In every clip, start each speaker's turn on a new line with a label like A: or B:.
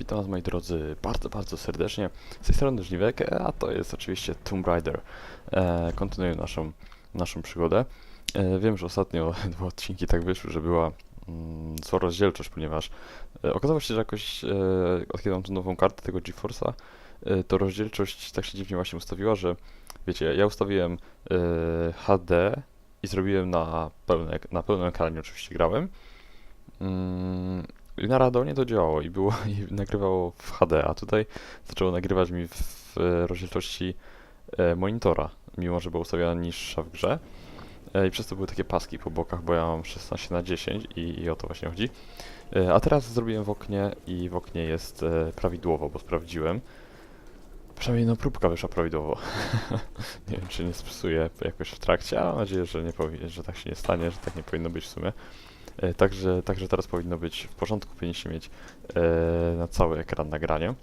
A: Witam Was moi drodzy bardzo, bardzo serdecznie. Z tej strony Żniwek, a to jest oczywiście Tomb Raider. E, kontynuuję naszą, naszą przygodę. E, wiem, że ostatnio dwa odcinki tak wyszły, że była mm, rozdzielczość, ponieważ e, okazało się, że jakoś e, od kiedy mam tą nową kartę tego GeForce'a, e, to rozdzielczość tak się dziwnie właśnie ustawiła, że wiecie, ja ustawiłem e, HD i zrobiłem na, pełne, na pełnym ekranie oczywiście grałem. Mm, na Radonie to działało i było i nagrywało w HD, a tutaj zaczęło nagrywać mi w, rozdzielczości e, monitora, mimo że była ustawiona niższa w grze. E, I przez to były takie paski po bokach, bo ja mam 16 na 10 i, i o to właśnie chodzi. E, a teraz zrobiłem w oknie i w oknie jest prawidłowo, bo sprawdziłem. Przynajmniej no próbka wyszła prawidłowo. nie wiem czy nie spsuję jakoś w trakcie, ale mam nadzieję, że, nie powi- że tak się nie stanie, że tak nie powinno być w sumie. E, Także, także teraz powinno być w porządku, powinniście mieć e, na cały ekran nagranie.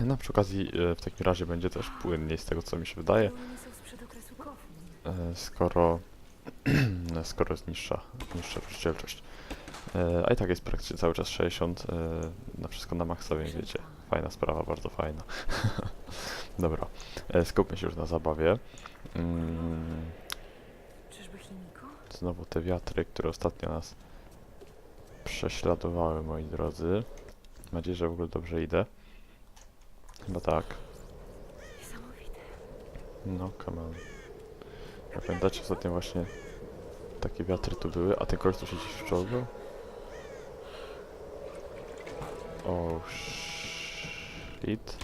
A: No przy okazji e, w takim razie będzie też płynniej z tego co mi się wydaje, e, skoro, skoro jest niższa, niższa. E, a i tak jest praktycznie cały czas 60, e, na wszystko na maksa, więc wiecie, fajna sprawa, bardzo fajna. Dobra, e, skupmy się już na zabawie. Mm? Znowu te wiatry, które ostatnio nas prześladowały, moi drodzy. Mam nadzieję, że w ogóle dobrze idę. Chyba tak. No, come on. Jak pamiętacie, ostatnio właśnie takie wiatry tu były, a ten koleś tu się gdzieś wczołgał? O shit.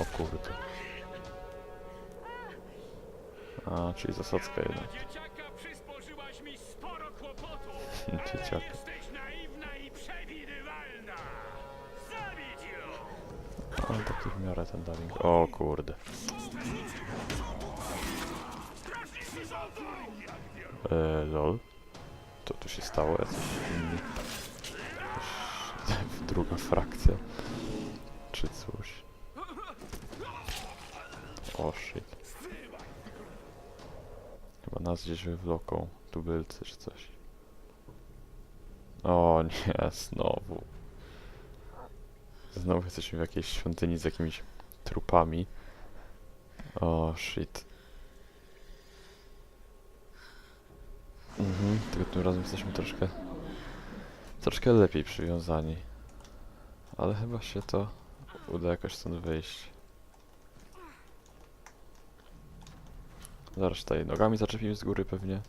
A: O kurde. A, czyli zasadzka jedna.
B: Dzieciaka przysporzyłaś mi sporo kłopotu.
A: Dzieciaka.
B: Jesteś naiwna i przewidywalna. Zabić ją!
A: Ale taki w miarę ten dubbing. O kurde. E, lol. Co tu się stało? Jacyś inni... Druga frakcja. Czy coś. O shit. Nas gdzieś wywloką. Tubylcy czy coś. O nie, znowu. Znowu jesteśmy w jakiejś świątyni z jakimiś trupami. O, shit. Mhm, tylko tym razem jesteśmy troszkę... Troszkę lepiej przywiązani. Ale chyba się to uda jakoś stąd wyjść. Zaraz tutaj nogami zaczepimy z góry pewnie.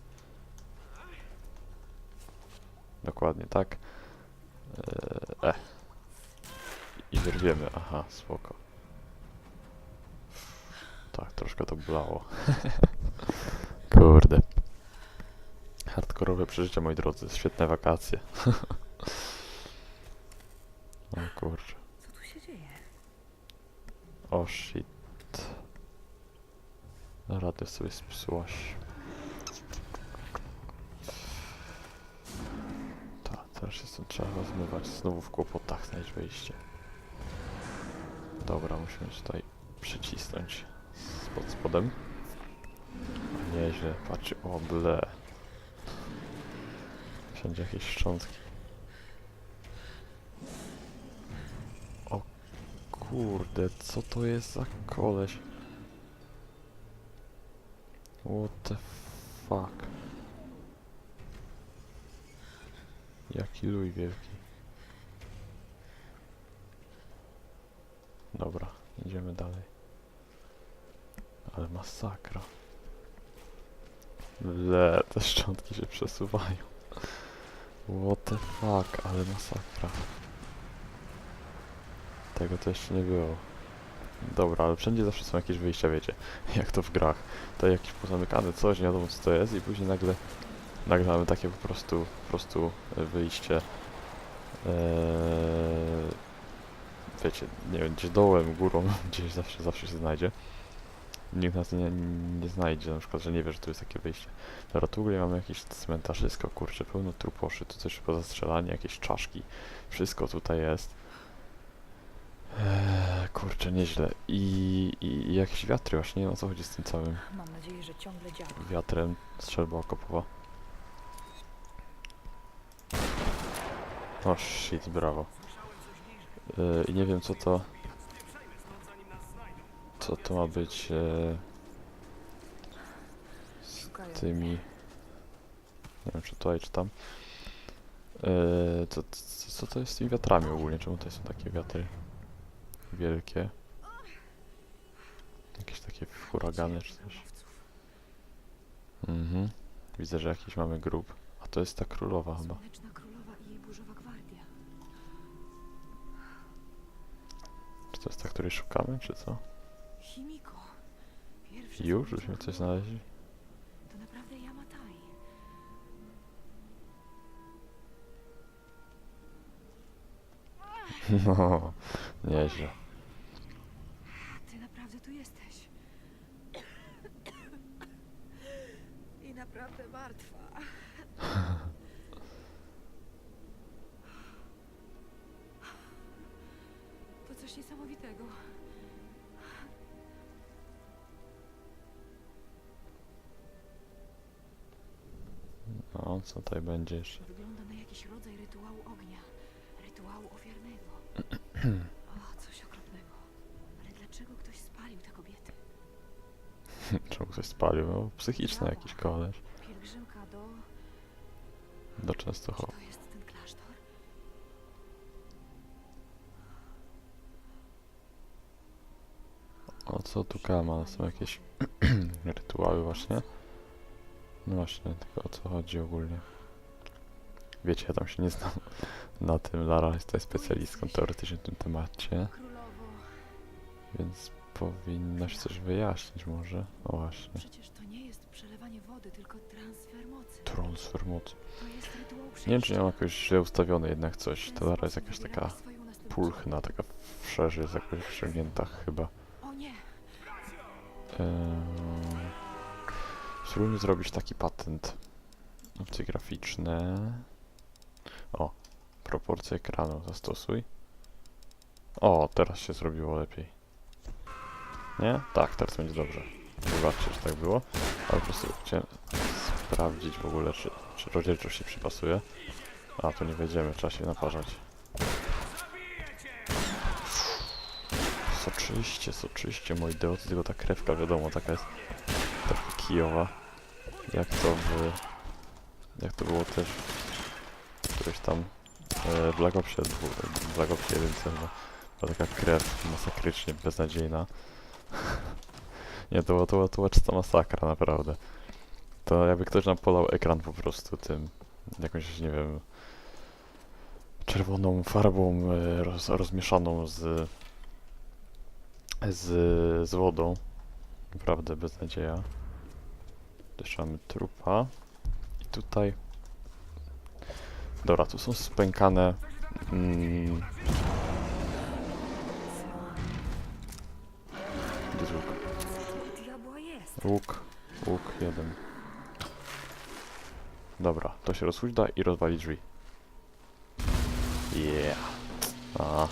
A: Dokładnie tak. Eee, e. I wyrwiemy, aha, spoko. Tak, troszkę to bolało. Kurde. Hardkorowe przeżycia, moi drodzy. Świetne wakacje. o kurczę.
C: Co tu się dzieje?
A: O shit. Radio sobie spsułaś. Tak, teraz stąd trzeba rozmywać. Znowu w kłopotach znaleźć wyjście. Dobra, musimy tutaj przycisnąć spod spodem. Nieźle, patrzy, o ble. Wszędzie jakieś szczątki. O kurde, co to jest za koleś? What the fuck? Jaki luj wielki. Dobra, idziemy dalej. Ale masakra. Le, te szczątki się przesuwają. What the fuck, ale masakra. Tego jeszcze nie było. Dobra, ale wszędzie zawsze są jakieś wyjścia, wiecie, jak to w grach. To jakiś pozamykany coś, nie wiadomo co to jest i później nagle, nagle mamy takie po prostu, po prostu e, wyjście. Eee, wiecie, nie wiem, gdzieś dołem, górą, gdzieś zawsze, zawsze się znajdzie. Nikt nas nie, nie znajdzie, na przykład, że nie wie, że tu jest takie wyjście. Dobra, tu w ogóle mamy jakieś cmentarzysko, kurczę, pełno truposzy, tu coś poza strzelanie, jakieś czaszki. Wszystko tutaj jest. Eee, kurczę, nieźle. I, i, I jakieś wiatry, właśnie nie wiem o co chodzi z tym całym
C: Mam nadzieję, że ciągle działa.
A: wiatrem strzelba okopowa. O shit, brawo. Yy, I nie wiem co to... Co to ma być z
C: Szukają.
A: tymi... Nie wiem czy tutaj, czy tam. Yy, co, co, co to jest z tymi wiatrami ogólnie? Czemu to są takie wiatry wielkie? Jakieś takie huragany czy coś? Mhm. Widzę, że jakiś mamy grób. A to jest ta królowa chyba.
C: Słoneczna królowa i jej burzowa gwardia.
A: Czy to jest ta, której szukamy, czy co?
C: Pierwszy
A: Już? Żeśmy coś znaleźli?
C: To naprawdę Yamatai.
A: No, nieźle.
C: Ty naprawdę tu jesteś. I naprawdę martwa. To coś niesamowitego.
A: No, co tutaj będzie jeszcze?
C: Wygląda na jakiś rodzaj rytuału ognia. Rytuału ofiarnego.
A: Czemu ktoś spalił? No, psychiczny jakiś koleś.
C: Pielgrzymka do...
A: Do
C: Czy
A: Częstochowy.
C: to jest ten klasztor?
A: O co tu kama? Są jakieś rytuały właśnie? No właśnie, tylko o co chodzi ogólnie? Wiecie, ja tam się nie znam na tym. Lara jest tutaj specjalistką teoretycznie w tym temacie,
C: Królowo,
A: więc powinnaś coś wyjaśnić może. O właśnie.
C: przecież to nie jest przelewanie wody, tylko transfer mocy.
A: Transfer mocy.
C: To jest rytuał
A: Nie wiem, czy nie mam jakoś źle ustawione jednak coś. Ta Lara jest jakaś taka pulchna, taka wszerzy jest jakoś wciągnięta chyba.
C: O nie!
A: Eee, Spróbujmy zrobić taki patent. Opcje graficzne. O, proporcje ekranu zastosuj. O, teraz się zrobiło lepiej. Nie? Tak, teraz będzie dobrze. Wybaczcie, że tak było. Ale po prostu chciałem sprawdzić w ogóle, czy, czy rozdzielczość się przypasuje. A, tu nie wejdziemy, trzeba się naparzać. Soczyście, soczyście, moi drodzy, tylko ta krewka, wiadomo, taka jest taka kijowa. Jak to w... Jak to było też w tam e, Black Opsie, dwu- Black Opsie 1 chyba. Była taka krew masakrycznie beznadziejna. Nie, to to to była czysta masakra, naprawdę. To jakby ktoś nam podał ekran po prostu tym, jakąś, nie wiem, czerwoną farbą e, roz, rozmieszaną z z, z wodą. Naprawdę beznadzieja. Jeszcze mamy trupa. I tutaj... Dobra, tu są spękane... Mm, Łuk. Łuk jeden. Dobra, to się rozhuźda i rozwali drzwi. Yeah. A,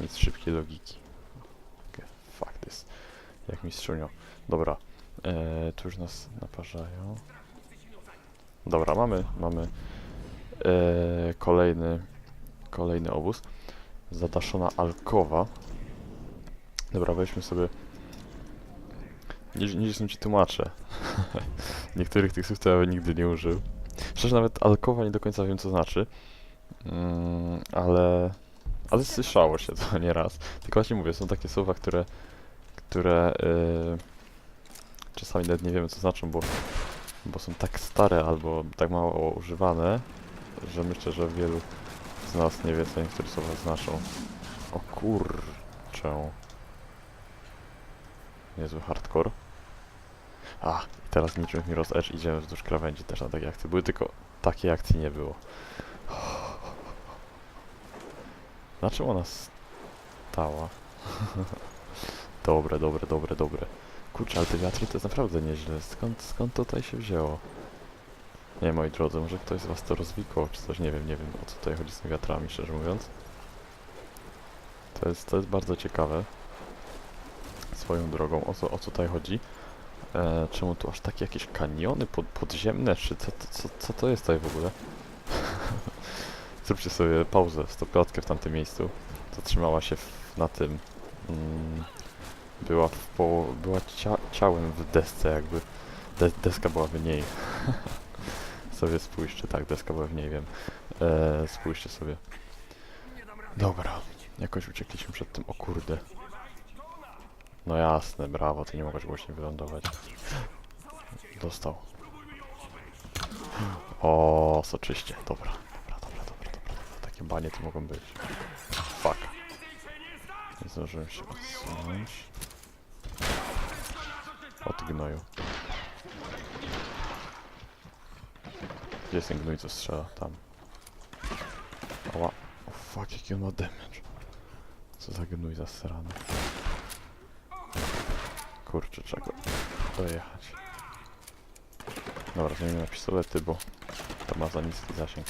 A: nic szybkiej logiki. Okay, fuck this. Jak mistrzunio. Dobra, e, tu już nas naparzają. Dobra, mamy, mamy e, kolejny, kolejny obóz. Zadaszona alkowa. Dobra, weźmy sobie nie, są ci tłumaczę. Niektórych tych słów to ja nigdy nie użył. Szczerze nawet alkowa nie do końca wiem co znaczy. Mm, ale... Ale słyszało się to nieraz. Tylko właśnie mówię, są takie słowa, które... które... Yy, czasami nawet nie wiemy co znaczą, bo... bo są tak stare albo tak mało używane, że myślę, że wielu z nas nie wie co niektóre słowa znaczą. O kurczę. Niezły hardcore. A, teraz niczym Mirror's Edge idziemy wzdłuż krawędzi też na takie akcje. Były tylko takiej akcji nie było. Na czym ona stała? dobre, dobre, dobre, dobre. Kurczę, ale te wiatry to jest naprawdę nieźle. Skąd, skąd tutaj się wzięło? Nie, moi drodzy, może ktoś z was to rozwikłał, czy coś, nie wiem, nie wiem o co tutaj chodzi z tymi wiatrami, szczerze mówiąc. To jest, to jest bardzo ciekawe. Swoją drogą, o co, o co tutaj chodzi? E, czemu tu aż takie jakieś kaniony pod, podziemne, czy co, co, co, to jest tutaj w ogóle? Zróbcie sobie pauzę, stopklatkę w tamtym miejscu. Zatrzymała się w, na tym. Mm, była w po, była cia, ciałem w desce jakby. De, deska była w niej. sobie spójrzcie, tak, deska była w niej, wiem. E, spójrzcie sobie. Dobra, jakoś uciekliśmy przed tym, o kurde. No jasne, brawo, ty nie mogłeś głośniej wylądować. Dostał. O, soczyście, dobra, dobra, dobra, dobra, dobra. Takie banie tu mogą być. Fuck. Nie zdążyłem się odsunąć. Od gnoju. Gdzie jest ten gnój, co strzela? Tam. Ała. O fuck, jaki on ma damage. Co za gnój zasrany. Kurczę, czego dojechać. Dobra, zmienimy na pistolety, bo to ma za niski zasięg.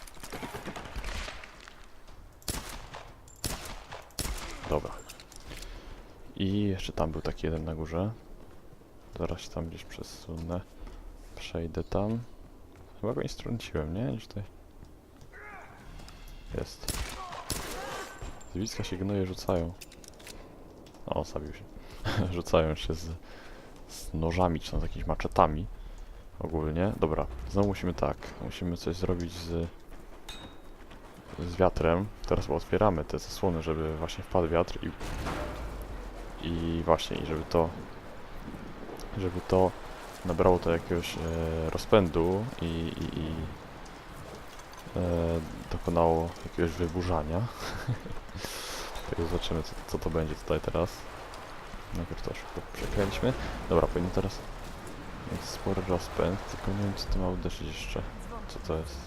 A: Dobra. I jeszcze tam był taki jeden na górze. Zaraz tam gdzieś przesunę. Przejdę tam. Chyba go nie nie? Gdzieś tutaj. Jest. Z bliska się gnoje rzucają. O, zabił się. rzucają się z, z nożami, czy tam z jakimiś maczetami. Ogólnie. Dobra, znowu musimy tak. Musimy coś zrobić z, z wiatrem. Teraz otwieramy te zasłony, żeby właśnie wpadł wiatr i i właśnie, i żeby to żeby to nabrało to jakiegoś e, rozpędu i, i, i e, dokonało jakiegoś wyburzania. Zobaczymy co, co to będzie tutaj teraz. Najpierw to szybko przekręćmy. Dobra, powinien teraz mieć spory rozpęd, tylko nie wiem co to ma uderzyć jeszcze. Co to jest?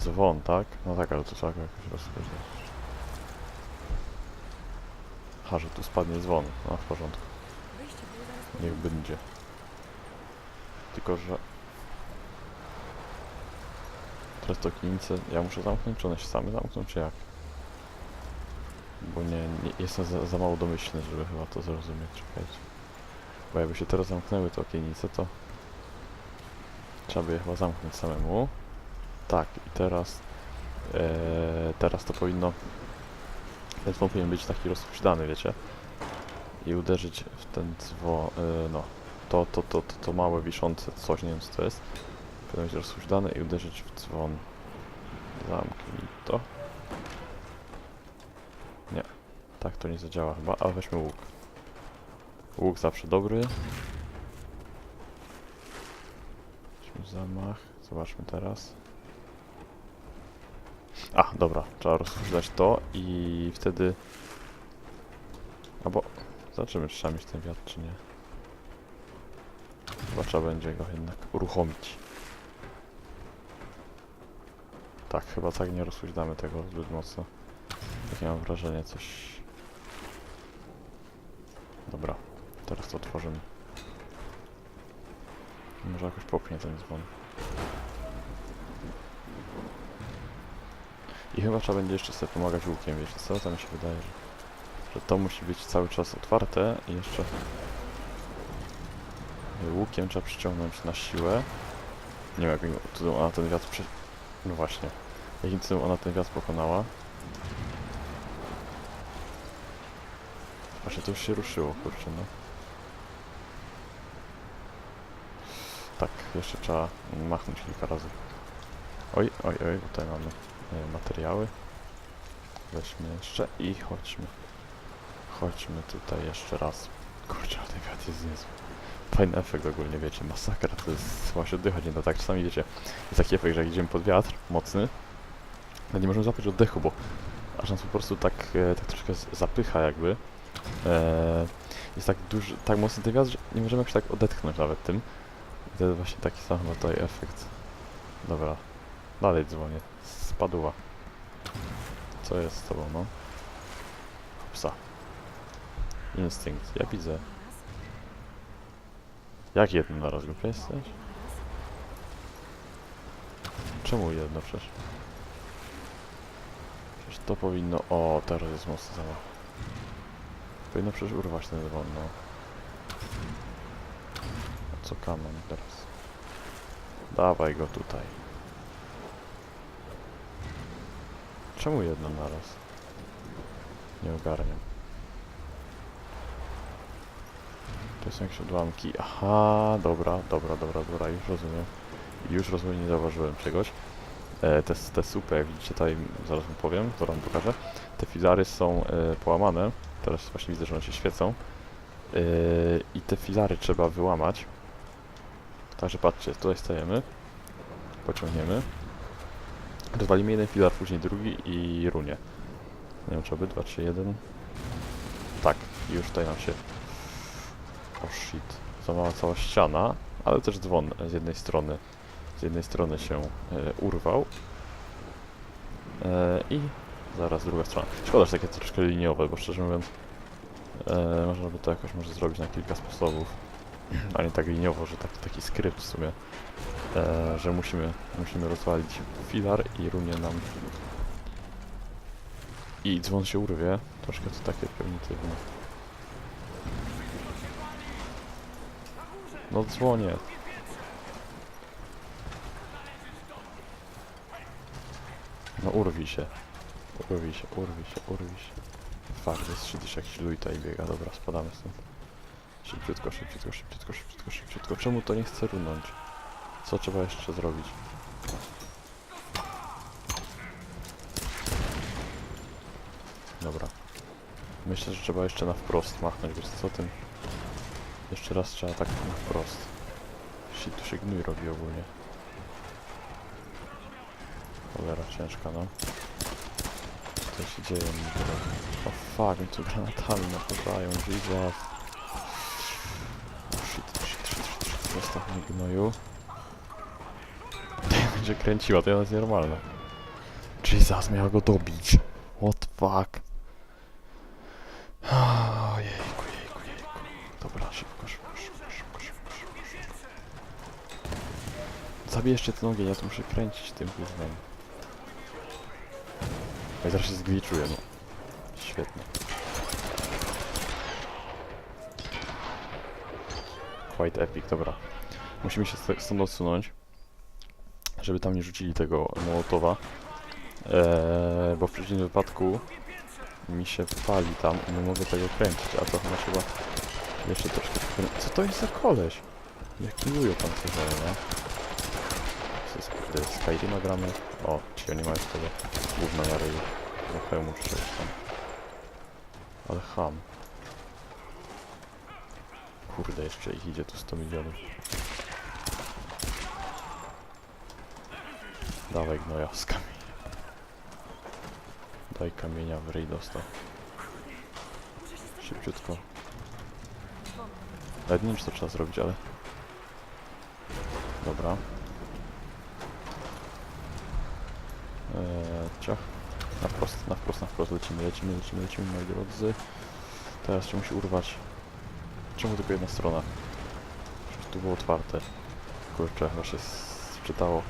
A: Dzwon, tak? No tak, ale to trzeba go jakoś rozpoznać. Aha, że tu spadnie dzwon. No w porządku. Niech będzie. Tylko, że... Teraz to klinice... Ja muszę zamknąć, czy one się same zamkną, czy jak? Bo nie, nie jestem za, za mało domyślny, żeby chyba to zrozumieć. Czekajcie. Bo jakby się teraz zamknęły te okienice, to... Trzeba by je chyba zamknąć samemu. Tak, i teraz... E, teraz to powinno... Ten dzwon powinien być taki rozhuśdany, wiecie? I uderzyć w ten dzwon... E, no. To, to, to, to, to małe wiszące coś, nie wiem co to jest. Powinno być rozhuśdane i uderzyć w dzwon. Zamknij to. Nie. Tak to nie zadziała chyba, ale weźmy łuk. Łuk zawsze dobry. Weźmy zamach. Zobaczmy teraz. A, dobra. Trzeba rozhuśdać to i wtedy... Albo... Zobaczymy, czy trzeba mieć ten wiatr, czy nie. Chyba trzeba będzie go jednak uruchomić. Tak, chyba tak nie rozhuśdamy tego zbyt mocno. Takie mam wrażenie, coś... Dobra, teraz to otworzymy. Może jakoś popchnie ten dzwon. I chyba trzeba będzie jeszcze sobie pomagać łukiem, wiecie co? To mi się wydaje, że, że to musi być cały czas otwarte i jeszcze łukiem trzeba przyciągnąć na siłę. Nie wiem, cudem ona ten wiatr. No właśnie. Jakim cudem ona ten wiatr pokonała. Właśnie to już się ruszyło, kurczę, no. Tak, jeszcze trzeba machnąć kilka razy. Oj, oj, oj, tutaj mamy e, materiały. Weźmy jeszcze i chodźmy. Chodźmy tutaj jeszcze raz. Kurczę, ale ten wiatr jest niezły. Fajny efekt ogólnie, wiecie, masakra, to jest właśnie oddychać da tak, czasami wiecie, jest taki efekt, że jak idziemy pod wiatr, mocny, no nie możemy złapać oddechu, bo aż nas po prostu tak, e, tak troszkę zapycha jakby. E, jest tak duży, tak mocny ten wiatr, że nie możemy jakoś tak odetchnąć nawet tym. I to jest właśnie taki sam chyba tutaj efekt. Dobra, dalej dzwonię, spadła. Co jest z tobą, no? Psa. Instynkt, ja widzę. Jak jedno na raz głupia jesteś? Czemu jedno przecież? Przecież to powinno... O, teraz jest mocny zamach. Powinno przecież urwać ten dzwon, no. A co kanon teraz? Dawaj go tutaj. Czemu jedno naraz? Nie ogarniam. To są jakieś odłamki. Aha, dobra, dobra, dobra, dobra, już rozumiem. Już rozumiem, nie zauważyłem czegoś. E, te, te supy, jak widzicie tutaj, zaraz wam powiem, zaraz wam pokażę. Te filary są e, połamane. Teraz właśnie widzę, że one się świecą. E, I te filary trzeba wyłamać. Także patrzcie, tutaj stajemy. Pociągniemy. Rozwalimy jeden filar, później drugi i runie. Nie wiem, czy obydwa, czy jeden. Tak, już tutaj nam się... O shit. Złamała cała ściana, ale też dzwon z jednej strony. Z jednej strony się e, urwał. E, I zaraz druga strona. Szkoda, że takie troszkę liniowe, bo szczerze mówiąc e, można by to jakoś może zrobić na kilka sposobów. A nie tak liniowo, że taki, taki skrypt w sumie. E, że musimy, musimy rozwalić filar i runie nam i dzwon się urwie. Troszkę to takie prymitywne. No dzwonię. No urwij się. Urwij się, urwij się, urwij się. Fakt, jest szydzisz jakiś luj tutaj biega. Dobra, spadamy stąd. Szybciutko, szybciutko, szybciutko, szybciutko, szybciutko. Czemu to nie chce runąć? Co trzeba jeszcze zrobić? Dobra. Myślę, że trzeba jeszcze na wprost machnąć, wiesz co tym? Jeszcze raz trzeba tak na wprost. Shit, tu się gnój robi ogólnie. Cholera, ciężka no. Co się dzieje mi teraz? O fuck, mi tu granatami napadają, Jesus. O shit, shit, shit, shit. Zostaw mnie gnoju. To będzie kręciła, to jest normalne. Jesus, miała go dobić. What fuck? O, jejku, jejku. Dobra, szybko, szybko, szybko, szybko, szybko, szybko. Zabierzcie ten ogień, ja tu muszę kręcić tym gównem. Ja się zgliczuję, no. Świetnie. Quite epic, dobra. Musimy się st- stąd odsunąć, żeby tam nie rzucili tego mołotowa. Eee, bo w przeciwnym wypadku mi się pali tam i nie mogę tego kręcić, a to chyba chyba jeszcze troszkę... Co to jest za koleś? Jaki lujo pan coś nie? Kurde, Skyrima gramy? O, ci oni mają z tego gówna na ryju. Do hełmu przejść tam. Ale ham. Kurde, jeszcze ich idzie tu 100 milionów. Dawaj gnoja z kamienia. Daj kamienia w ryj dostał. Szybciutko. Nawet nie wiem, czy to trzeba zrobić, ale... Dobra. Ciach. Na wprost, na wprost, na wprost lecimy, lecimy, lecimy, lecimy, moi drodzy. Teraz się musi urwać. Czemu tylko jedna strona? Przecież tu było otwarte. Kurczę, chyba się czytało,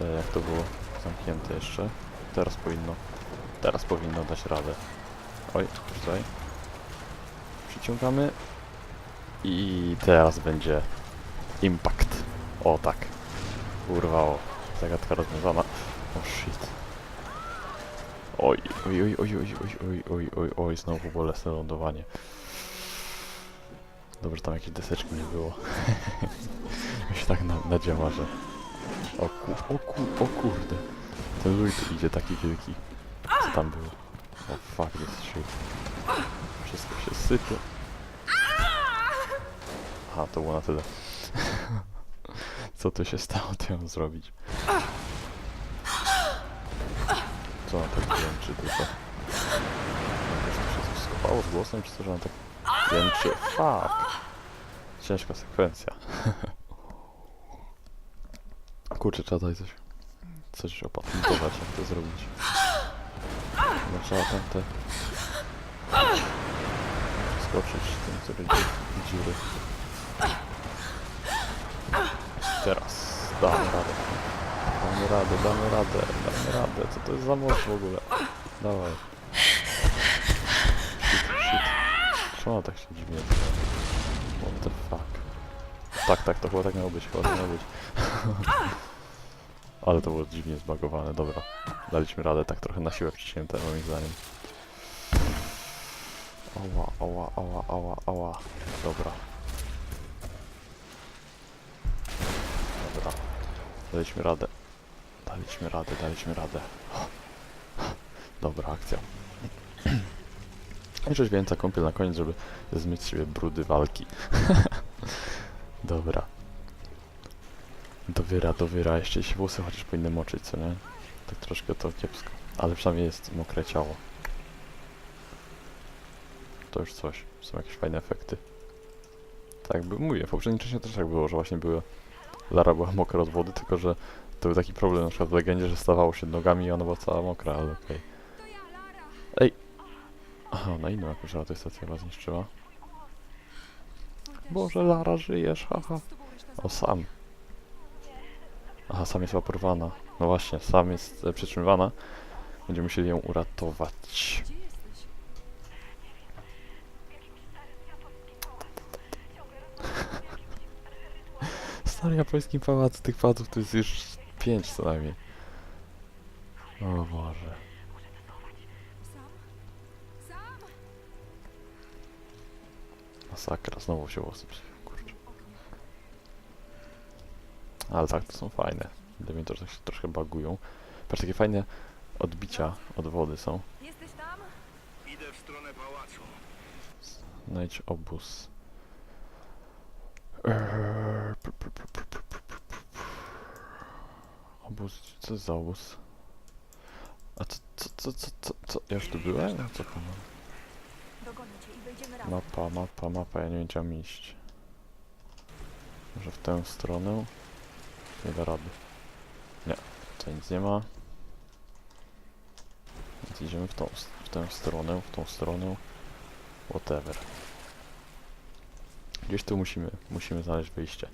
A: e, jak to było zamknięte jeszcze. Teraz powinno, teraz powinno dać radę. Oj, tutaj. Przyciągamy. I teraz będzie impact. O tak. Urwało. Zagadka rozwiązana. O shit. Oj, oj, oj, oj, oj, oj, oj, oj, oj, znowu bolesne lądowanie. Dobrze, tam jakieś deseczki nie było. Mi się tak na, nadziała, że... O ku, o ku, o kurde. Ten luj tu idzie taki wielki. Co tam było? O fuck, jest shit. Wszystko się sypie. Aha, to było na tyle. Co tu się stało, to ją zrobić. Co ona tak jęczy tylko? Jakoś to się skopało z głosem, czy co, że ona tak jęczy? Fuck! Ciężka sekwencja. Kurczę, trzeba tutaj coś... Coś opatentować, jak to zrobić. No trzeba tam te... Skoczyć tym, który idzie w dziury. Teraz damy radę. Damy radę, damy radę, damy radę. Co to jest za moc w ogóle? Dawaj. Shit, shit. Czemu ona tak się dziwnie odbywa? What the fuck? Tak, tak, to chyba tak miało być, chyba tak miało być. Ale to było dziwnie zbagowane, dobra. Daliśmy radę, tak trochę na siłę wciśnięte moim zdaniem. Oła, oła, oła, oła, oła. Dobra. Dobra. Daliśmy radę. Daliśmy radę, daliśmy radę. Dobra akcja. I rzeźbięca kąpiel na koniec, żeby zmyć z siebie brudy walki. Dobra. Dowiera, dowiera. Jeszcze się włosy chociaż powinny moczyć, co nie? Tak troszkę to kiepsko. Ale przynajmniej jest mokre ciało. To już coś. Są jakieś fajne efekty. Tak mówię, w poprzednim czasie też tak było, że właśnie były... Lara była mokra od wody, tylko że to był taki problem na przykład w legendzie, że stawało się nogami i ona była cała mokra, ale okej.
C: Ja, Lara!
A: Aha, na inną jakąś radiostację chyba zniszczyła. Boże, Lara, żyjesz, haha. O, sam. Aha, sam jest porwana. No właśnie, sam jest e, przytrzymywana. Będziemy musieli ją uratować. Stary japoński pałac, tych pałaców to jest już pięć co najmniej. O Boże. Masakra, znowu się włosy psują, kurczę. Ale tak, to są fajne. Dla mnie to że się troszkę bagują. Patrz, takie fajne odbicia od wody są.
C: Jesteś tam?
B: Idę w stronę pałacu.
A: Znajdź obóz. Eee, pu- pu- pu- pu- Obóz, co jest za obóz? A co, co, co, co, co, co? Ja już tu byłem? Co to?
C: Dogonię cię i razem.
A: Mapa, mapa, mapa, ja nie mam iść. Może w tę stronę? Nie da rady. Nie, tutaj nic nie ma. Więc idziemy w tą, w tę stronę, w tą stronę. Whatever. Gdzieś tu musimy, musimy znaleźć wyjście.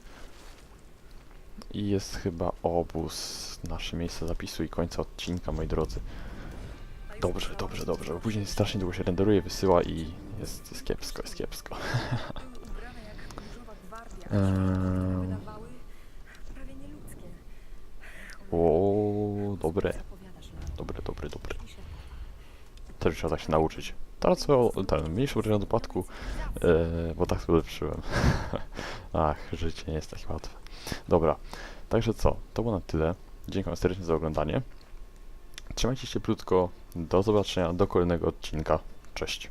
A: I jest chyba obóz, nasze miejsce zapisu i końca odcinka, moi drodzy. Dobrze, dobrze, dobrze, bo później strasznie długo się renderuje, wysyła i jest, jest kiepsko, jest kiepsko.
C: Nieludzkie.
A: O, dobre, dobre, dobre, dobre. Też trzeba tak się nauczyć. Teraz ten, mniejszy poziom dopadku, e, bo tak sobie ulepszyłem. Ach, życie nie jest takie łatwe. Dobra, także co, to było na tyle. Dziękuję serdecznie za oglądanie. Trzymajcie się krótko, do zobaczenia, do kolejnego odcinka. Cześć.